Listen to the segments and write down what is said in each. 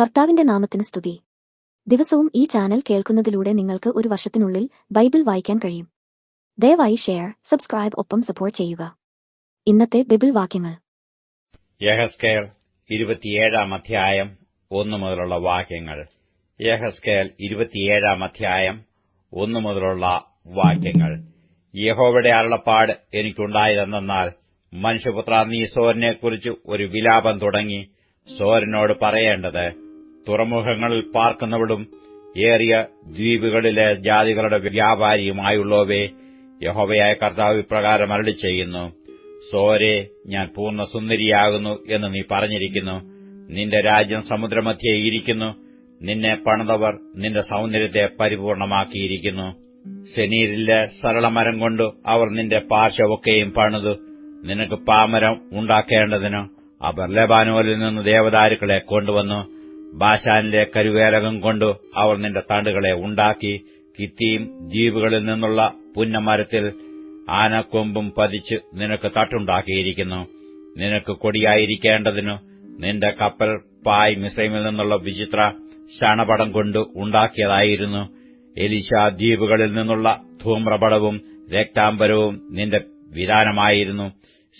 കർത്താവിന്റെ നാമത്തിന് സ്തുതി. ദിവസവും ഈ ചാനൽ കേൾക്കുന്നതിലൂടെ നിങ്ങൾക്ക് ഒരു വർഷത്തിനുള്ളിൽ ബൈബിൾ വായിക്കാൻ കഴിയും. ദയവായി ഷെയർ സബ്സ്ക്രൈബ് ഒപ്പം സപ്പോർട്ട് ചെയ്യുക. ഇന്നത്തെ ബൈബിൾ വാക്യങ്ങൾ. യഹസ്കേൽ ഇരുപത്തിയേഴാം അധ്യായം ഒന്നു മുതലുള്ള വാക്യങ്ങൾ. യഹസ്കേൽ ഇരുപത്തിയേഴാം അധ്യായം ഒന്നു മുതലുള്ള വാക്യങ്ങൾ. യഹോവയുടെ അരുളപ്പാട് എനിക്കുണ്ടായതെന്നാൽ മനുഷ്യപുത്ര നീ സോരനെക്കുറിച്ച് ഒരു വിലാപം തുടങ്ങി സോരനോട് പറയേണ്ടത് തുറമുഖങ്ങളിൽ പാർക്കുന്നവളും ഏറിയ ദ്വീപുകളിലെ ജാതികളുടെ വ്യാപാരിയുമായുള്ളവേ യഹോവയായ കർത്താവ് ഇപ്രകാരം അരളി ചെയ്യുന്നു സോരെ ഞാൻ പൂർണ സുന്ദരിയാകുന്നു എന്ന് നീ പറഞ്ഞിരിക്കുന്നു. നിന്റെ രാജ്യം സമുദ്രമധ്യേ ഇരിക്കുന്നു. നിന്നെ പണിതവർ നിന്റെ സൗന്ദര്യത്തെ പരിപൂർണമാക്കിയിരിക്കുന്നു. ശനീരിലെ സരളമരം കൊണ്ട് അവർ നിന്റെ പാർശ്വമൊക്കെയും പണിതു. നിനക്ക് പാമരം ഉണ്ടാക്കേണ്ടതിന് അവർ ലബാനോലിൽ നിന്ന് ദേവദാരുക്കളെ കൊണ്ടുവന്നു. ബാഷാനിലെ കരുവേലകം കൊണ്ട് അവർ നിന്റെ തണ്ടുകളെ ഉണ്ടാക്കി കിത്തിയും ദ്വീപുകളിൽ നിന്നുള്ള പുന്നമരത്തിൽ ആനക്കൊമ്പും പതിച്ച് നിനക്ക് തട്ടുണ്ടാക്കിയിരിക്കുന്നു. നിനക്ക് കൊടിയായിരിക്കേണ്ടതിനു നിന്റെ കപ്പൽ പായ് മിസൈമിൽ നിന്നുള്ള വിചിത്ര ശണപടം കൊണ്ട് ഉണ്ടാക്കിയതായിരുന്നു. എലിശ ദ്വീപുകളിൽ നിന്നുള്ള ധൂമ്രപടവും രക്താംബരവും നിന്റെ വിധാനമായിരുന്നു.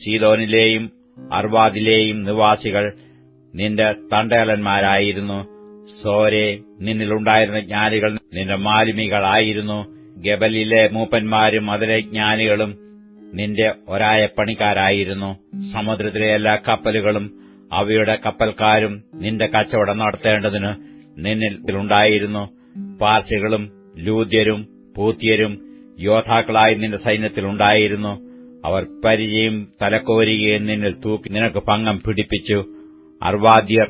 സീലോനിലെയും അർവാദിലെയും നിവാസികൾ നിന്റെ തണ്ടേലന്മാരായിരുന്നു. സോരെ നിന്നിലുണ്ടായിരുന്ന ജ്ഞാനികൾ നിന്റെ മാലിമികളായിരുന്നു. ഗബലിലെ മൂപ്പന്മാരും അതിലെ ജ്ഞാനികളും നിന്റെ ഒരായ പണിക്കാരായിരുന്നു സമുദ്രത്തിലെ എല്ലാ കപ്പലുകളും അവയുടെ കപ്പൽക്കാരും നിന്റെ കച്ചവടം നടത്തേണ്ടതിന് നിന്നിലുണ്ടായിരുന്നു പാർസികളും ലൂദ്യരും പൂത്യരും യോദ്ധാക്കളായി നിന്റെ സൈന്യത്തിലുണ്ടായിരുന്നു അവർ പരിചയം തലക്കോരികയും നിന്നിൽ തൂക്കി നിനക്ക് പങ്കം പിടിപ്പിച്ചു. അർവാദ്യർ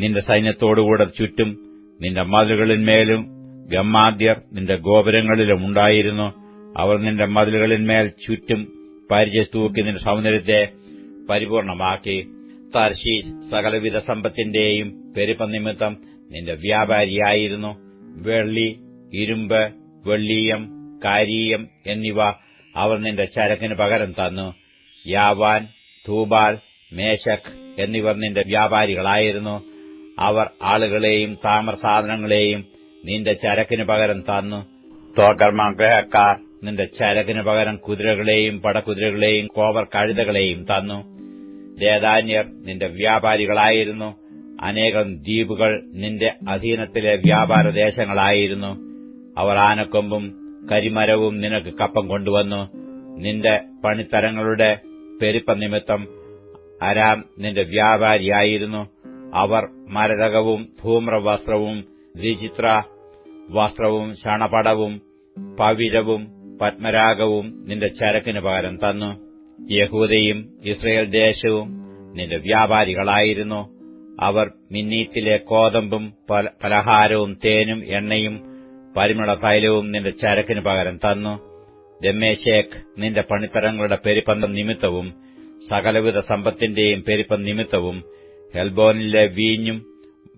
നിന്റെ സൈന്യത്തോടുകൂടെ ചുറ്റും നിന്റെ മതിലുകളിന്മേലും ഗമ്മാദ്യർ നിന്റെ ഗോപുരങ്ങളിലും ഉണ്ടായിരുന്നു. അവർ നിന്റെ മതിലുകളിന്മേൽ ചുറ്റും പരിചയ തൂക്കി നിന്റെ സൗന്ദര്യത്തെ പരിപൂർണമാക്കി. തർശി സകലവിധ സമ്പത്തിന്റെയും പെരുപ്പ നിമിത്തം നിന്റെ വ്യാപാരിയായിരുന്നു. വെള്ളി ഇരുമ്പ് വെള്ളീയം കാരീയം എന്നിവ അവർ നിന്റെ ചരക്കിന് പകരം തന്നു. യാവാൻ തൂബാൽ മേശക് എന്നിവർ നിന്റെ വ്യാപാരികളായിരുന്നു. അവർ ആളുകളെയും താമ്രസാധനങ്ങളെയും നിന്റെ ചരക്കിന് പകരം തന്നു. തോക്കർമാഗ്രഹക്കാർ നിന്റെ ചരക്കിന് പകരം കുതിരകളെയും പടകുതിരകളെയും കോവർ കഴുതകളെയും തന്നു. ദേദാന്യർ നിന്റെ വ്യാപാരികളായിരുന്നു. അനേകം ദ്വീപുകൾ നിന്റെ അധീനത്തിലെ വ്യാപാര ദേശങ്ങളായിരുന്നു. അവർ ആനക്കൊമ്പും കരിമരവും നിനക്ക് കപ്പം കൊണ്ടുവന്നു. നിന്റെ പണിത്തരങ്ങളുടെ പെരുപ്പ നിമിത്തം അരാം നിന്റെ വ്യാപാരിയായിരുന്നു. അവർ മരതകവും ധൂമ്രവസ്ത്രവും വിചിത്ര വസ്ത്രവും ശണപടവും പവിഴവും പത്മരാഗവും നിന്റെ ചരക്കിന് പകരം തന്നു. യഹൂദയും ഇസ്രയേൽ ദേശവും നിന്റെ വ്യാപാരികളായിരുന്നു. അവർ മിന്നീത്തിലെ കോതമ്പും പലഹാരവും തേനും എണ്ണയും പരിമള തൈലവും നിന്റെ ചരക്കിന് പകരം തന്നു. ദമ്മേശേഖ് നിന്റെ പണിത്തരങ്ങളുടെ പെരുപ്പന്തം നിമിത്തവും സകലവിധ സമ്പത്തിന്റെയും പെരുപ്പം നിമിത്തവും ഹെൽബോനിലെ വീഞ്ഞും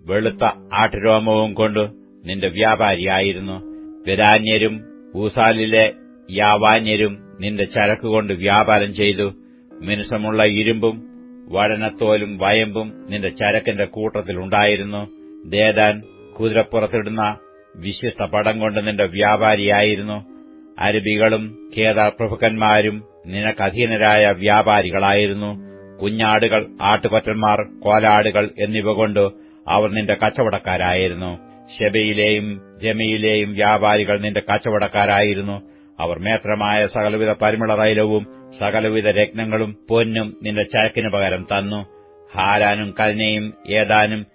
വെളുത്ത ആട്ടുരോമവും കൊണ്ട് നിന്റെ വ്യാപാരിയായിരുന്നു. വിരാന്യരും ഊസാലിലെ യാവാന്യരും നിന്റെ ചരക്കുകൊണ്ട് വ്യാപാരം ചെയ്തു. മിനുസമുള്ള ഇരുമ്പും വഴനത്തോലും വയമ്പും നിന്റെ ചരക്കിന്റെ കൂട്ടത്തിലുണ്ടായിരുന്നു ദേദാൻ കുതിരപ്പുറത്തിടുന്ന വിശിഷ്ട പടം കൊണ്ട് നിന്റെ വ്യാപാരിയായിരുന്നു. അരബികളും കേദാർ പ്രഭുക്കന്മാരും നിനക്കധീനരായ വ്യാപാരികളായിരുന്നു. കുഞ്ഞാടുകൾ ആട്ടുകൊറ്റന്മാർ കോലാടുകൾ എന്നിവ കൊണ്ട് അവർ നിന്റെ കച്ചവടക്കാരായിരുന്നു. ഷെബയിലെയും ജമയിലെയും വ്യാപാരികൾ നിന്റെ കച്ചവടക്കാരായിരുന്നു. അവർ മേത്രമായ സകലവിധ പരിമള തൈലവും സകലവിധ രത്നങ്ങളും പൊന്നും നിന്റെ ചരക്കിന് പകരം തന്നു. ഹാരാനും കൽനയും ഏതാനും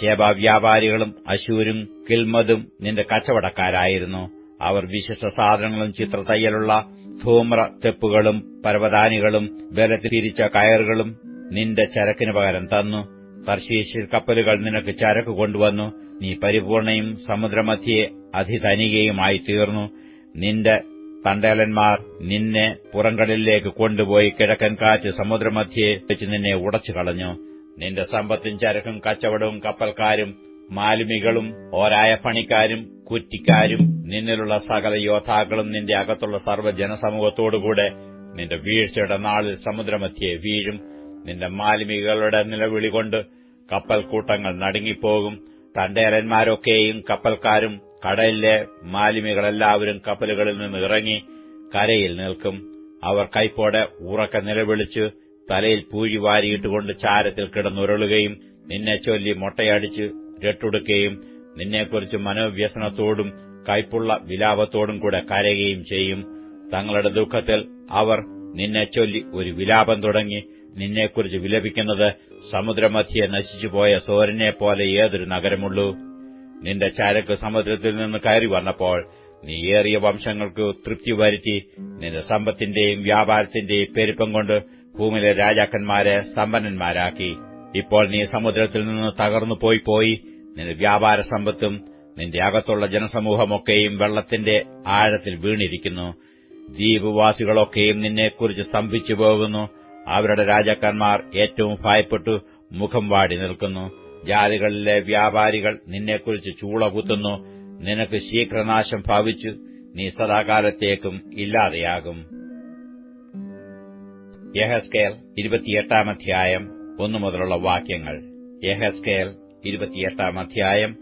ശേബ വ്യാപാരികളും അശൂരും കിൽമതും നിന്റെ കച്ചവടക്കാരായിരുന്നു. അവർ വിശിഷ്ട സാധനങ്ങളും ചിത്രതയ്യലുള്ള ധൂമ്ര തെപ്പുകളും പരവതാനികളും ബലത്തിരിച്ച കയറുകളും നിന്റെ ചരക്കിന് പകരം തന്നു. തർശീശിൽ കപ്പലുകൾ നിനക്ക് ചരക്ക് കൊണ്ടുവന്നു. നീ പരിപൂർണയും സമുദ്രമധ്യയെ അധിധനികയുമായി തീർന്നു നിന്റെ തണ്ടേലന്മാർ നിന്നെ പുറങ്കടലിലേക്ക് കൊണ്ടുപോയി കിഴക്കൻ കാറ്റ് സമുദ്രമധ്യയെ വെച്ച് നിന്നെ ഉടച്ചു കളഞ്ഞു നിന്റെ സമ്പത്തും ചരക്കും കച്ചവടവും കപ്പൽക്കാരും മാലിമികളും ഓരായ പണിക്കാരും കുറ്റിക്കാരും നിന്നിലുള്ള സകല യോദ്ധാക്കളും നിന്റെ അകത്തുള്ള സർവ ജനസമൂഹത്തോടുകൂടെ നിന്റെ വീഴ്ചയുടെ നാളിൽ സമുദ്രമധ്യേ വീഴും. നിന്റെ മാലിമികളുടെ നിലവിളികൊണ്ട് കപ്പൽ കൂട്ടങ്ങൾ നടുങ്ങിപ്പോകും തണ്ടേരന്മാരൊക്കെയും കപ്പൽക്കാരും കടലിലെ മാലിമികളെല്ലാവരും കപ്പലുകളിൽ നിന്ന് ഇറങ്ങി കരയിൽ നിൽക്കും. അവർ കൈപ്പോടെ ഉറക്ക നിലവിളിച്ച് തലയിൽ പൂഴി വാരിയിട്ടുകൊണ്ട് ചാരത്തിൽ കിടന്നുരുളുകയും നിന്നെ ചൊല്ലി മുട്ടയടിച്ച് രട്ടുടുക്കുകയും നിന്നെക്കുറിച്ച് മനോവ്യസനത്തോടും കൈപ്പുള്ള വിലാപത്തോടും കൂടെ കരയുകയും ചെയ്യും. തങ്ങളുടെ ദുഃഖത്തിൽ അവർ നിന്നെ ചൊല്ലി ഒരു വിലാപം തുടങ്ങി. നിന്നെക്കുറിച്ച് വിലപിക്കുന്നത് സമുദ്രമധ്യെ നശിച്ചുപോയ സോരനെ പോലെ ഏതൊരു നഗരമുള്ളൂ? നിന്റെ ചരക്ക് സമുദ്രത്തിൽ നിന്ന് കയറി വന്നപ്പോൾ നീ ഏറിയ വംശങ്ങൾക്ക് തൃപ്തി വരുത്തി. നിന്റെ സമ്പത്തിന്റെയും വ്യാപാരത്തിന്റെയും പെരുപ്പം കൊണ്ട് ഭൂമിയിലെ രാജാക്കന്മാരെ സമ്പന്നന്മാരാക്കി. ഇപ്പോൾ നീ സമുദ്രത്തിൽ നിന്ന് തകർന്നു പോയി പോയി. നിന്റെ വ്യാപാര സമ്പത്തും നിന്റെ അകത്തുള്ള ജനസമൂഹമൊക്കെയും വെള്ളത്തിന്റെ ആഴത്തിൽ വീണിരിക്കുന്നു. ദ്വീപുവാസികളൊക്കെയും നിന്നെക്കുറിച്ച് സ്തംഭിച്ചു പോകുന്നു. അവരുടെ രാജാക്കന്മാർ ഏറ്റവും ഭയപ്പെട്ടു മുഖം വാടി നിൽക്കുന്നു. ജാതികളിലെ വ്യാപാരികൾ നിന്നെക്കുറിച്ച് ചൂള കുത്തുന്നു. നിനക്ക് ശീഘ്രനാശം ഭാവിച്ചു. നീ സദാകാലത്തേക്കും ഇല്ലാതെയാകും. യഹസ്കേൽ ഇരുപത്തിയെട്ടാം അധ്യായം ഒന്നു മുതലുള്ള വാക്യങ്ങൾ. യഹസ്കേൽ ഇരുപത്തിയെട്ടാം അധ്യായം.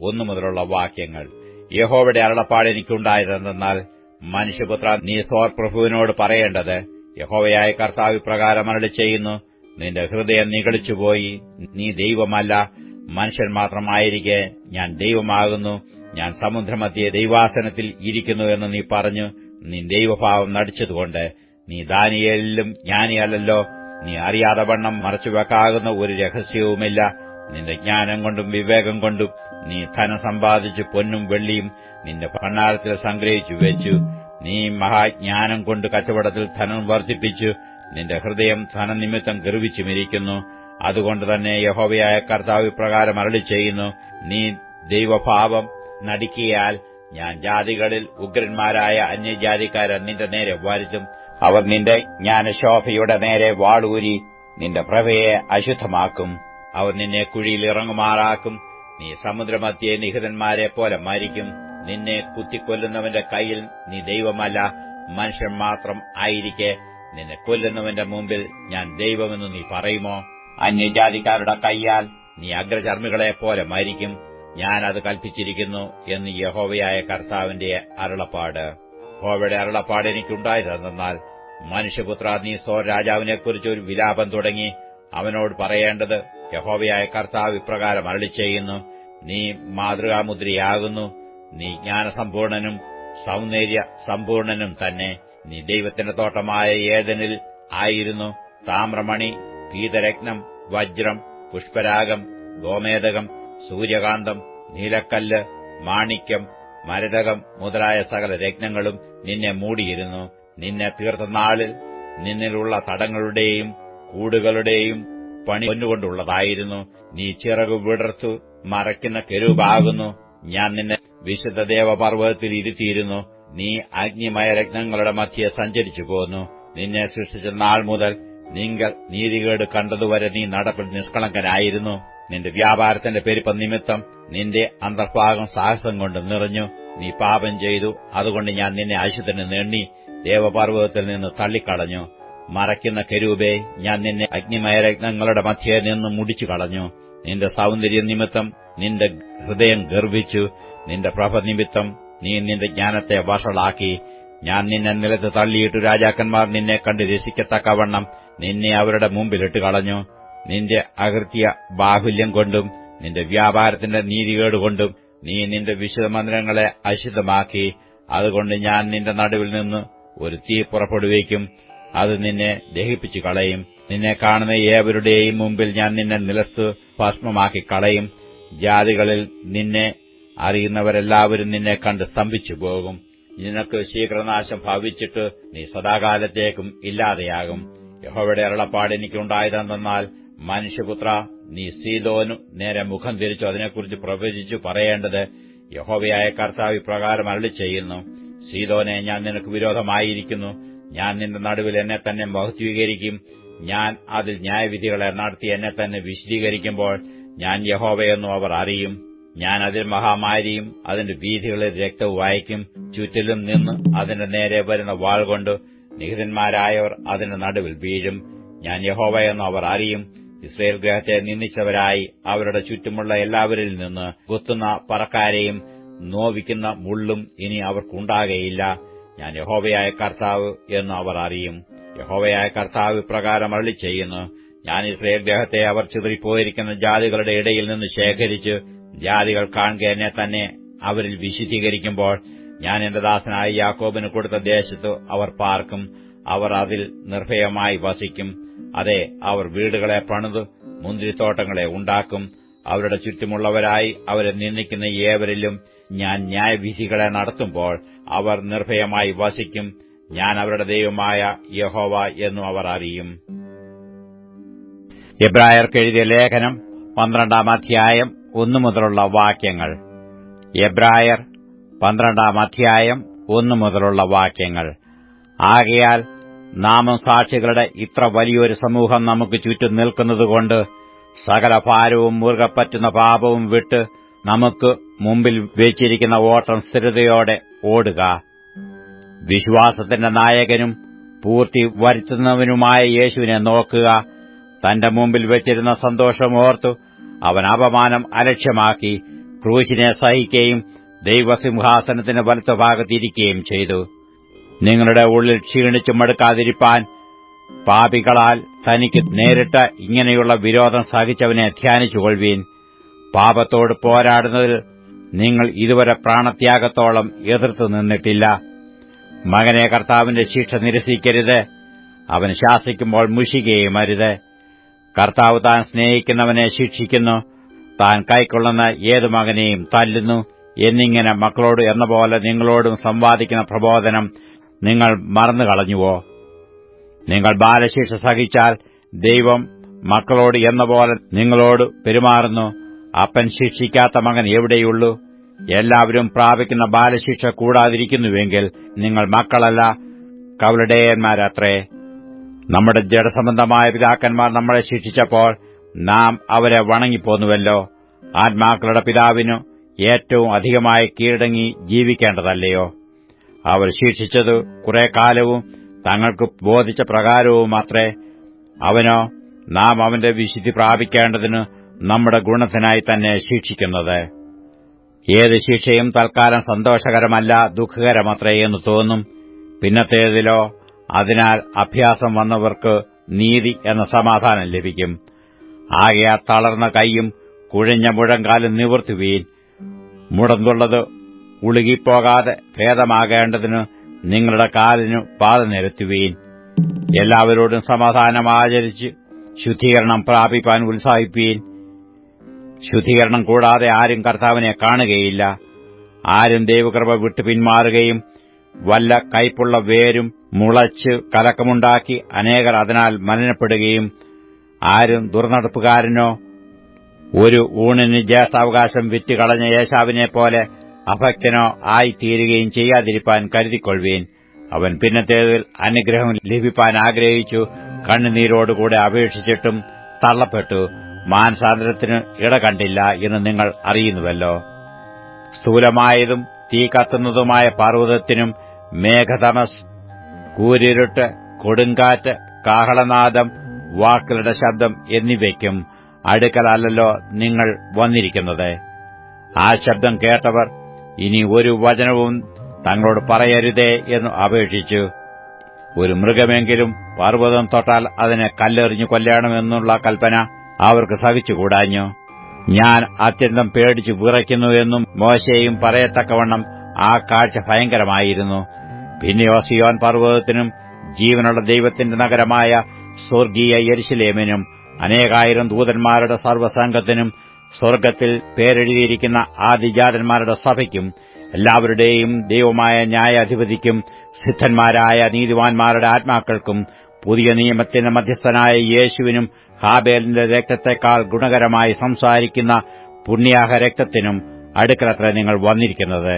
ഒന്നു മുതലുള്ള വാക്യങ്ങൾ. യഹോവയുടെ അരുളപ്പാട് എനിക്കുണ്ടായതെന്നാൽ മനുഷ്യപുത്ര നീ സോർ പ്രഭുവിനോട് പറയേണ്ടത് യഹോവയായ കർത്താവ് പ്രകാരം അരളി ചെയ്യുന്നു നിന്റെ ഹൃദയം നികളിച്ചുപോയി നീ ദൈവമല്ല മനുഷ്യൻ മാത്രമായിരിക്കെ ഞാൻ ദൈവമാകുന്നു ഞാൻ സമുദ്രമധ്യേ ദൈവാസനത്തിൽ ഇരിക്കുന്നു എന്ന് നീ പറഞ്ഞു നീ ദൈവഭാവം നടിച്ചതുകൊണ്ട് നീ ദാനിയലിലും ജ്ഞാനിയല്ലല്ലോ നീ അറിയാതെ വണ്ണം മറച്ചുവെക്കാകുന്ന ഒരു രഹസ്യവുമില്ല നിന്റെ ജ്ഞാനം കൊണ്ടും വിവേകം കൊണ്ടും നീ ധനം സമ്പാദിച്ചു പൊന്നും വെള്ളിയും നിന്റെ ഭണ്ണാരത്തിൽ സംഗ്രഹിച്ചു വെച്ചു. നീ മഹാജ്ഞാനം കൊണ്ട് കച്ചവടത്തിൽ ധനം വർദ്ധിപ്പിച്ചു. നിന്റെ ഹൃദയം ധനനിമിത്തം ഗർവിച്ചുമിരിക്കുന്നു. അതുകൊണ്ട് തന്നെ യഹോവയായ കർത്താവ് ഇപ്രകാരം അരളി ചെയ്യുന്നു നീ ദൈവഭാവം നടിക്കിയാൽ ഞാൻ ജാതികളിൽ ഉഗ്രന്മാരായ അന്യജാതിക്കാരെ നിന്റെ നേരെ വരുത്തും. അവർ നിന്റെ ജ്ഞാനശോഭയുടെ നേരെ വാളൂരി നിന്റെ പ്രഭയെ അശുദ്ധമാക്കും. അവർ നിന്നെ കുഴിയിൽ ഇറങ്ങുമാറാക്കും. നീ സമുദ്രമധ്യേ നിഹിതന്മാരെ പോലെ മരിക്കും. നിന്നെ കുത്തിക്കൊല്ലുന്നവന്റെ കയ്യിൽ നീ ദൈവമല്ല മനുഷ്യൻ മാത്രം ആയിരിക്കെ. നിന്നെ കൊല്ലുന്നവന്റെ മുമ്പിൽ ഞാൻ ദൈവമെന്ന് നീ പറയുമോ? അന്യജാതിക്കാരുടെ കയ്യാൽ നീ അഗ്രചർമ്മികളെ പോലെ മരിക്കും. ഞാൻ അത് കൽപ്പിച്ചിരിക്കുന്നു എന്ന് യഹോവയായ കർത്താവിന്റെ അരുളപ്പാട്. ഹോവയുടെ അരുളപ്പാട് എനിക്കുണ്ടായതെന്നാൽ മനുഷ്യപുത്ര നീ സോ രാജാവിനെക്കുറിച്ച് ഒരു വിലാപം തുടങ്ങി അവനോട് പറയേണ്ടത് യഹോവയായ കർത്താവ് ഇപ്രകാരം അരളി ചെയ്യുന്നു നീ മാതൃകാമുദ്രയാകുന്നു. നീ ജ്ഞാനസമ്പൂർണനും സൗന്ദര്യ സമ്പൂർണനും തന്നെ. നീ ദൈവത്തിന്റെ തോട്ടമായ ഏതനിൽ ആയിരുന്നു. താമ്രമണി പീതരത്നം വജ്രം പുഷ്പരാഗം ഗോമേതകം സൂര്യകാന്തം നീലക്കല്ല് മാണിക്യം മരതകം മുതലായ സകല രത്നങ്ങളും നിന്നെ മൂടിയിരുന്നു. നിന്നെ തീർത്ത നാളിൽ നിന്നിലുള്ള തടങ്ങളുടെയും കൂടുകളുടെയും പണി പൊന്നുകൊണ്ടുള്ളതായിരുന്നു. നീ ചിറകു വിടർത്തു മറയ്ക്കുന്ന കെരുവാകുന്നു ഞാൻ നിന്നെ വിശുദ്ധ ദേവപർവതത്തിൽ ഇരുത്തിയിരുന്നു. നീ അഗ്നിമയ രത്നങ്ങളുടെ മധ്യെ സഞ്ചരിച്ചു പോന്നു. നിന്നെ സൃഷ്ടിച്ച നാൾ മുതൽ നിങ്ങൾ നീതികേട് കണ്ടതുവരെ നീ നടപ്പിൽ നിഷ്കളങ്കനായിരുന്നു. നിന്റെ വ്യാപാരത്തിന്റെ പെരുപ്പ നിമിത്തം നിന്റെ അന്തർഭാഗം സാഹസം കൊണ്ട് നിറഞ്ഞു. നീ പാപം ചെയ്തു. അതുകൊണ്ട് ഞാൻ നിന്നെ അശുദ്ധന് നേണ്ണി ദേവപർവതത്തിൽ നിന്ന് തള്ളിക്കളഞ്ഞു. മറയ്ക്കുന്ന കരൂപേ ഞാൻ നിന്നെ അഗ്നിമയരത്നങ്ങളുടെ മധ്യേ നിന്ന് മുടിച്ചു കളഞ്ഞു നിന്റെ സൗന്ദര്യ നിമിത്തം നിന്റെ ഹൃദയം ഗർഭിച്ചു നിന്റെ പ്രഭ നിമിത്തം നീ നിന്റെ ജ്ഞാനത്തെ വഷളാക്കി. ഞാൻ നിന്നെ നിലത്ത് തള്ളിയിട്ടു രാജാക്കന്മാർ നിന്നെ കണ്ട് രസിക്കത്തക്കവണ്ണം നിന്നെ അവരുടെ മുമ്പിലിട്ട് കളഞ്ഞു. നിന്റെ അകൃത്യ ബാഹുല്യം കൊണ്ടും നിന്റെ വ്യാപാരത്തിന്റെ നീതികേട് കൊണ്ടും നീ നിന്റെ വിശുദ്ധ മന്ദിരങ്ങളെ അശുദ്ധമാക്കി. അതുകൊണ്ട് ഞാൻ നിന്റെ നടുവിൽ നിന്ന് ഒരു തീ പുറപ്പെടുവിക്കും. അത് നിന്നെ ദഹിപ്പിച്ചു കളയും. നിന്നെ കാണുന്ന ഏവരുടെയും മുമ്പിൽ ഞാൻ നിന്നെ നിലത്ത് ഭസ്മമാക്കി കളയും. ജാതികളിൽ നിന്നെ അറിയുന്നവരെല്ലാവരും നിന്നെ കണ്ട് സ്തംഭിച്ചു പോകും. നിനക്ക് ശീഘ്രനാശം ഭവിച്ചിട്ട് നീ സദാകാലത്തേക്കും ഇല്ലാതെയാകും. യഹോവയുടെ അരുളപ്പാട് എനിക്കുണ്ടായതെന്നാൽ മനുഷ്യപുത്ര നീ സീതോനു നേരെ മുഖം തിരിച്ചു അതിനെക്കുറിച്ച് പ്രവചിച്ചു പറയേണ്ടത് യഹോവയായ കർത്താവ് ഇപ്രകാരം അരളി ചെയ്യുന്നു സീതോനെ ഞാൻ നിനക്ക് വിരോധമായിരിക്കുന്നു. ഞാൻ നിന്റെ നടുവിൽ എന്നെ തന്നെ മഹത്വീകരിക്കും. ഞാൻ അതിൽ ന്യായവിധികളെ നടത്തി എന്നെ തന്നെ വിശദീകരിക്കുമ്പോൾ ഞാൻ യഹോവയെന്നും അവർ അറിയും. ഞാൻ അതിൽ മഹാമാരിയും അതിന്റെ വീഥികളിൽ രക്തവും വായിക്കും. ചുറ്റിലും നിന്ന് അതിന്റെ നേരെ വരുന്ന വാൾ കൊണ്ട് നിഹിതന്മാരായവർ അതിന്റെ നടുവിൽ വീഴും. ഞാൻ യഹോവയെന്നും അവർ അറിയും. ഇസ്രയേൽ ഗ്രഹത്തെ നിന്ദിച്ചവരായി അവരുടെ ചുറ്റുമുള്ള എല്ലാവരിൽ നിന്ന് കുത്തുന്ന പറക്കാരെയും നോവിക്കുന്ന മുള്ളും ഇനി അവർക്കുണ്ടാകയില്ല. ഞാൻ യഹോവയായ കർത്താവ് എന്ന് അവർ അറിയും. യഹോവയായ കർത്താവ് ഇപ്രകാരം അരളി ചെയ്യുന്നു ഞാൻ ഇസ്രയേൽ ഗ്രഹത്തെ അവർ ചിതറിപ്പോയിരിക്കുന്ന ജാതികളുടെ ഇടയിൽ നിന്ന് ശേഖരിച്ച് ജാതികൾ കാണുക എന്നെ തന്നെ അവരിൽ വിശുദ്ധീകരിക്കുമ്പോൾ ഞാൻ എന്റെ ദാസനായ യാക്കോബിന് കൊടുത്ത ദേശത്ത് അവർ പാർക്കും. അവർ അതിൽ നിർഭയമായി വസിക്കും. അതെ അവർ വീടുകളെ പണിത് മുന്തിരിത്തോട്ടങ്ങളെ ഉണ്ടാക്കും. അവരുടെ ചുറ്റുമുള്ളവരായി അവരെ നിന്ദിക്കുന്ന ഏവരിലും ഞാൻ ന്യായവിധികളെ നടത്തുമ്പോൾ അവർ നിർഭയമായി വസിക്കും. ഞാൻ അവരുടെ ദൈവമായ യഹോവ എന്നും അവർ അറിയും. എബ്രായർക്ക് എഴുതിയ ലേഖനം പന്ത്രണ്ടാം അധ്യായം ഒന്നു മുതലുള്ള വാക്യങ്ങൾ. എബ്രായർ പന്ത്രണ്ടാം അധ്യായം ഒന്നു മുതലുള്ള വാക്യങ്ങൾ. ആകയാൽ നാമം സാക്ഷികളുടെ ഇത്ര വലിയൊരു സമൂഹം നമുക്ക് ചുറ്റും നിൽക്കുന്നതുകൊണ്ട് സകല ഭാരവും മുറുകെ പറ്റുന്ന പാപവും വിട്ട് നമുക്ക് മുമ്പിൽ വെച്ചിരിക്കുന്ന ഓട്ടം സ്ഥിരതയോടെ ഓടുക. വിശ്വാസത്തിന്റെ നായകനും പൂർത്തി വരുത്തുന്നവനുമായ യേശുവിനെ നോക്കുക. തന്റെ മുമ്പിൽ വെച്ചിരുന്ന സന്തോഷം ഓർത്തു അവൻ അപമാനം അലക്ഷ്യമാക്കി ക്രൂശിനെ സഹിക്കുകയും ദൈവസിംഹാസനത്തിന് വലത്തുഭാഗത്തിരിക്കുകയും ചെയ്തു. നിങ്ങളുടെ ഉള്ളിൽ ക്ഷീണിച്ചു മടുക്കാതിരിപ്പാൻ പാപികളാൽ തനിക്ക് നേരിട്ട ഇങ്ങനെയുള്ള വിരോധം സഹിച്ചവനെ ധ്യാനിച്ചുകൊള്ളുവീൻ. പാപത്തോട് പോരാടുന്നതിൽ നിങ്ങൾ ഇതുവരെ പ്രാണത്യാഗത്തോളം എതിർത്തു നിന്നിട്ടില്ല. മകനെ കർത്താവിന്റെ ശിക്ഷ നിരസിക്കരുത്. അവൻ ശാസിക്കുമ്പോൾ മുഷികയും അരുത് കർത്താവ് താൻ സ്നേഹിക്കുന്നവനെ ശിക്ഷിക്കുന്നു. താൻ കൈക്കൊള്ളുന്ന ഏതു മകനെയും തല്ലുന്നു. എന്നിങ്ങനെ മക്കളോട് എന്ന പോലെ നിങ്ങളോടും സംവാദിക്കുന്ന പ്രബോധനം നിങ്ങൾ മറന്നുകളഞ്ഞുവോ? നിങ്ങൾ ബാലശിക്ഷ സഹിച്ചാൽ ദൈവം മക്കളോട് എന്ന പോലെ നിങ്ങളോട് പെരുമാറുന്നു. അപ്പൻ ശിക്ഷിക്കാത്ത മകൻ എവിടെയുള്ളൂ? എല്ലാവരും പ്രാപിക്കുന്ന ബാലശിക്ഷ കൂടാതിരിക്കുന്നുവെങ്കിൽ നിങ്ങൾ മക്കളല്ല കവലടയന്മാരത്രേ. നമ്മുടെ ജഡസംബന്ധമായ പിതാക്കന്മാർ നമ്മളെ ശിക്ഷിച്ചപ്പോൾ നാം അവരെ വണങ്ങിപ്പോന്നുവല്ലോ. ആത്മാക്കളുടെ പിതാവിനു ഏറ്റവും അധികമായി കീഴടങ്ങി ജീവിക്കേണ്ടതല്ലയോ? അവർ ശിക്ഷിച്ചത് കുറെ കാലവും തങ്ങൾക്ക് ബോധിച്ച പ്രകാരവും മാത്രേ അവനോ നാം അവന്റെ വിശുദ്ധി പ്രാപിക്കേണ്ടതിന് നമ്മുടെ ഗുണത്തിനായി തന്നെ ശിക്ഷിക്കുന്നത്. ഏത് ശിക്ഷയും തൽക്കാലം സന്തോഷകരമല്ല ദുഃഖകരമത്രേ എന്ന് തോന്നും. പിന്നത്തേതിലോ അതിനാൽ അഭ്യാസം വന്നവർക്ക് നീതി എന്ന സമാധാനം ലഭിക്കും. ആകെ ആ തളർന്ന കൈയും കുഴഞ്ഞ മുഴങ്കാലും നിവർത്തുവീൻ. മുടന്തുള്ളത് ഉളുകിപ്പോകാതെ ഭേദമാകേണ്ടതിന് നിങ്ങളുടെ കാലിനു പാത നിരത്തുവീൻ. എല്ലാവരോടും സമാധാനം ആചരിച്ച് ശുദ്ധീകരണം പ്രാപിപ്പാൻ ഉത്സാഹിപ്പീൻ. ശുദ്ധീകരണം കൂടാതെ ആരും കർത്താവിനെ കാണുകയില്ല. ആരും ദൈവകൃപ വിട്ടു പിന്മാറുകയും വല്ല കയ്പുള്ള വേരും മുളച്ച് കലക്കമുണ്ടാക്കി അനേകർ അതിനാൽ മലിനപ്പെടുകയും ആരും ദുർനടപ്പുകാരനോ ഒരു ഊണിന് ജ്യേഷ്ഠാവകാശം വിറ്റുകളഞ്ഞ യേശാവിനെ പോലെ അഭക്തനോ ആയിത്തീരുകയും ചെയ്യാതിരിപ്പാൻ കരുതിക്കൊള്ളുവീൻ. അവൻ പിന്നത്തേതിൽ അനുഗ്രഹം ലഭിപ്പാൻ ആഗ്രഹിച്ചു. കണ്ണുനീരോടുകൂടെ അപേക്ഷിച്ചിട്ടും തള്ളപ്പെട്ടു. മാനസാന്തരത്തിന് ഇട കണ്ടില്ല എന്ന് നിങ്ങൾ അറിയുന്നുവല്ലോ. സ്ഥൂലമായതും തീ കത്തുന്നതുമായ പർവതത്തിനും മേഘതമസ് കൂരിരുട്ട് കൊടുങ്കാറ്റ് കാഹളനാദം വാക്കുകളുടെ ശബ്ദം എന്നിവയ്ക്കും അടുക്കലല്ലോ നിങ്ങൾ വന്നിരിക്കുന്നത്. ആ ശബ്ദം കേട്ടവർ ഇനി ഒരു വചനവും തങ്ങളോട് പറയരുതേ എന്ന് അപേക്ഷിച്ചു. ഒരു മൃഗമെങ്കിലും പർവതം തൊട്ടാൽ അതിനെ കല്ലെറിഞ്ഞു കൊല്ലണമെന്നുള്ള കൽപ്പന അവർക്ക് സഹിച്ചുകൂടാഞ്ഞു? ഞാൻ അത്യന്തം പേടിച്ചു വിറയ്ക്കുന്നുവെന്നും മോശയും പറയത്തക്കവണ്ണം ആ കാഴ്ച ഭയങ്കരമായിരുന്നു. പിന്നെയോ സിയോൻ പർവതത്തിനും ജീവനുള്ള ദൈവത്തിന്റെ നഗരമായ സ്വർഗീയ യരിശിലേമിനും അനേകായിരം ദൂതന്മാരുടെ സർവസംഘത്തിനും സ്വർഗത്തിൽ പേരെഴുതിയിരിക്കുന്ന ആദിജാതന്മാരുടെ സഭയ്ക്കും എല്ലാവരുടെയും ദൈവമായ ന്യായാധിപതിക്കും സിദ്ധന്മാരായ നീതിവാൻമാരുടെ ആത്മാക്കൾക്കും പുതിയ നിയമത്തിന്റെ മധ്യസ്ഥനായ യേശുവിനും ഹാബേലിന്റെ രക്തത്തെക്കാൾ ഗുണകരമായി സംസാരിക്കുന്ന പുണ്യാഹ രക്തത്തിനും അടുക്കളത്ര നിങ്ങൾ വന്നിരിക്കുന്നത്.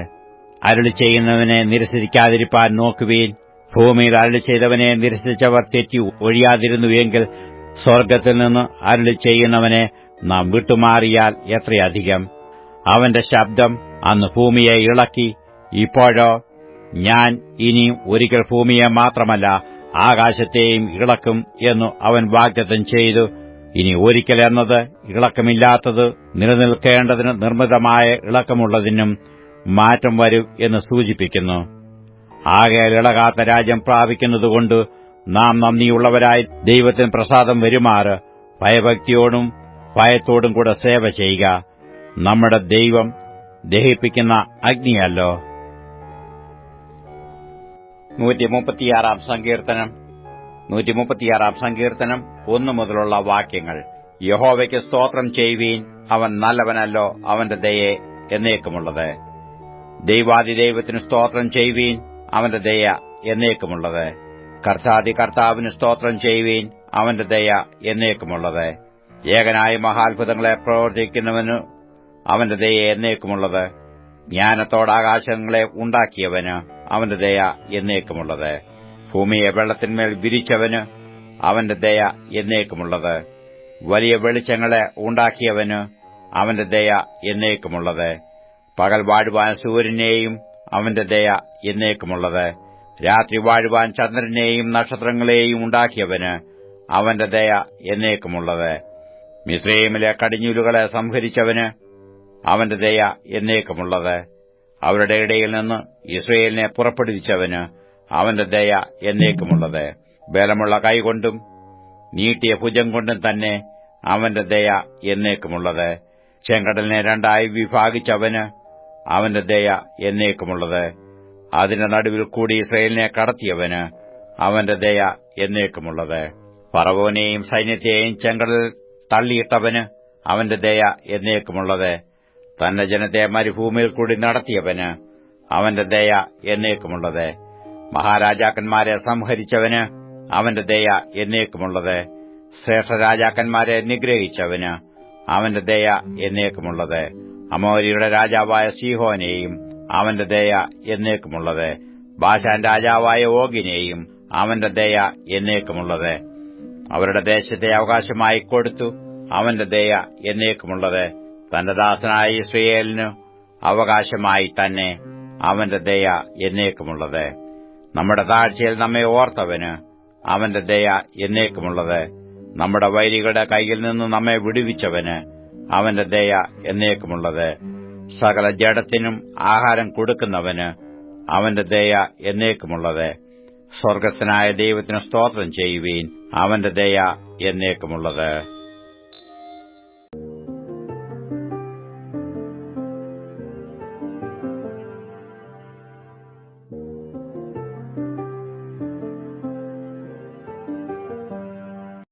അരുളി ചെയ്യുന്നവനെ നിരസിക്കാതിരിപ്പാൻ നോക്കുവീൻ. ഭൂമിയിൽ അരുളി ചെയ്തവനെ നിരസിച്ചവർ തെറ്റി ഒഴിയാതിരുന്നുവെങ്കിൽ സ്വർഗത്തിൽ നിന്ന് അരുളി ചെയ്യുന്നവനെ നാം വിട്ടുമാറിയാൽ എത്രയധികം. അവന്റെ ശബ്ദം അന്ന് ഭൂമിയെ ഇളക്കി. ഇപ്പോഴോ ഞാൻ ഇനി ഒരിക്കൽ ഭൂമിയെ മാത്രമല്ല ആകാശത്തെയും ഇളക്കും എന്നു അവൻ വാഗ്ദത്തം ചെയ്തു. ഇനി ഒരിക്കൽ എന്നത് ഇളക്കമില്ലാത്തത് നിലനിൽക്കേണ്ടതിന് നിർമ്മിതമായ ഇളക്കമുള്ളതിനും മാറ്റം വരും എന്ന് സൂചിപ്പിക്കുന്നു. ആകെ ഇളകാത്ത രാജ്യം പ്രാപിക്കുന്നതുകൊണ്ട് നാം നന്ദിയുള്ളവരായി ദൈവത്തിന് പ്രസാദം വരുമാറ്. ഭയഭക്തിയോടും ഭയത്തോടും കൂടെ സേവ ചെയ്യുക. നമ്മുടെ ദൈവം ദഹിപ്പിക്കുന്ന അഗ്നിയല്ലോ. നൂറ്റി മുപ്പത്തിയാറാം സങ്കീർത്തനം. നൂറ്റി മുപ്പത്തിയാറാം സങ്കീർത്തനം ഒന്നു മുതലുള്ള വാക്യങ്ങൾ. യഹോവയ്ക്ക് സ്തോത്രം ചെയ്യുവീൻ അവൻ നല്ലവനല്ലോ അവന്റെ ദയെ എന്നേക്കുമുള്ളത്. ദൈവാദിദൈവത്തിന് സ്തോത്രം ചെയ്യുവീൻ അവന്റെ ദയ എന്നേക്കുമുള്ളത്. കർത്താദി കർത്താവിന് സ്തോത്രം ചെയ്യുവീൻ അവന്റെ ദയ എന്നേക്കുമുള്ളത്. ഏകനായ മഹാത്ഭുതങ്ങളെ പ്രവർത്തിക്കുന്നവനു അവന്റെ ദയ എന്നേക്കുമുള്ളത്. ജ്ഞാനത്തോട് ആകാശങ്ങളെ ഉണ്ടാക്കിയവന് അവന്റെ ദയ എന്നേക്കുമുള്ളത്. ഭൂമിയെ വെള്ളത്തിന്മേൽ വിരിച്ചവന് അവന്റെ ദയ എന്നേക്കുമുള്ളത്. വലിയ വെളിച്ചങ്ങളെ ഉണ്ടാക്കിയവന് അവന്റെ ദയ എന്നേക്കുമുള്ളത്. പകൽ വാഴുവാൻ സൂര്യനെയും അവന്റെ ദയ എന്നേക്കുമുള്ളത്. രാത്രി വാഴുവാൻ ചന്ദ്രനെയും നക്ഷത്രങ്ങളെയും ഉണ്ടാക്കിയവന് അവന്റെ ദയ എന്നേക്കുമുള്ളത്. മിസ്രൈമിലെ കടിഞ്ഞൂലുകളെ സംഹരിച്ചവന് അവന്റെ ദയ എന്നേക്കുമുള്ളത്. അവരുടെ ഇടയിൽ നിന്ന് ഇസ്രയേലിനെ പുറപ്പെടുവിച്ചവന് അവന്റെ ദയ എന്നേക്കുമുള്ളത്. ബലമുള്ള കൈകൊണ്ടും നീട്ടിയ ഭുജം കൊണ്ടും തന്നെ അവന്റെ ദയ എന്നേക്കുമുള്ളത്. ചെങ്കടലിനെ രണ്ടായി വിഭാഗിച്ചവന് അവന്റെ ദയ എന്നേക്കുമുള്ളത്. അതിന്റെ നടുവിൽ കൂടി ഇസ്രയേലിനെ കടത്തിയവന് അവന്റെ ദയ എന്നേക്കുമുള്ളത്. പറവോനെയും സൈന്യത്തെയും ചെങ്കടൽ തള്ളിയിട്ടവന് അവന്റെ ദയ എന്നേക്കുമുള്ളത്. തന്റെ ജനത്തെ മരുഭൂമിയിൽ കൂടി നടത്തിയവന് അവന്റെ ദയ എന്നേക്കുമുള്ളത്. മഹാരാജാക്കന്മാരെ സംഹരിച്ചവന് അവന്റെ ദയ എന്നേക്കുമുള്ളത്. ശ്രേഷ്ഠ രാജാക്കന്മാരെ നിഗ്രഹിച്ചവന് അവന്റെ ദയ എന്നേക്കുമുള്ളത്. അമോരിയുടെ രാജാവായ സീഹോനെയും അവന്റെ ദയ എന്നേക്കുമുള്ളത്. ബാഷാൻ രാജാവായ ഓഗിനെയും അവന്റെ ദയ എന്നേക്കുമുള്ളത്. അവരുടെ ദേശത്തെ അവകാശമായി കൊടുത്തു അവന്റെ ദയ എന്നേക്കുമുള്ളത്. തന്റെ ദാസനായ ഇസ്രയേലിനു അവകാശമായി തന്നെ അവന്റെ ദയ എന്നേക്കുമുള്ളത്. നമ്മുടെ താഴ്ചയിൽ നമ്മെ ഓർത്തവന് അവന്റെ ദയ എന്നേക്കുമുള്ളത്. നമ്മുടെ വൈരികളുടെ കയ്യിൽ നിന്ന് നമ്മെ വിടുവിച്ചവന് അവന്റെ ദയ എന്നേക്കുമുള്ളത്. സകല ജഡത്തിനും ആഹാരം കൊടുക്കുന്നവന് അവന്റെ ദയ എന്നേക്കുമുള്ളത്. സ്വർഗസ്ഥനായ ദൈവത്തിന് സ്തോത്രം ചെയ്യുവീൻ അവന്റെ ദയ എന്നേക്കുമുള്ളത്.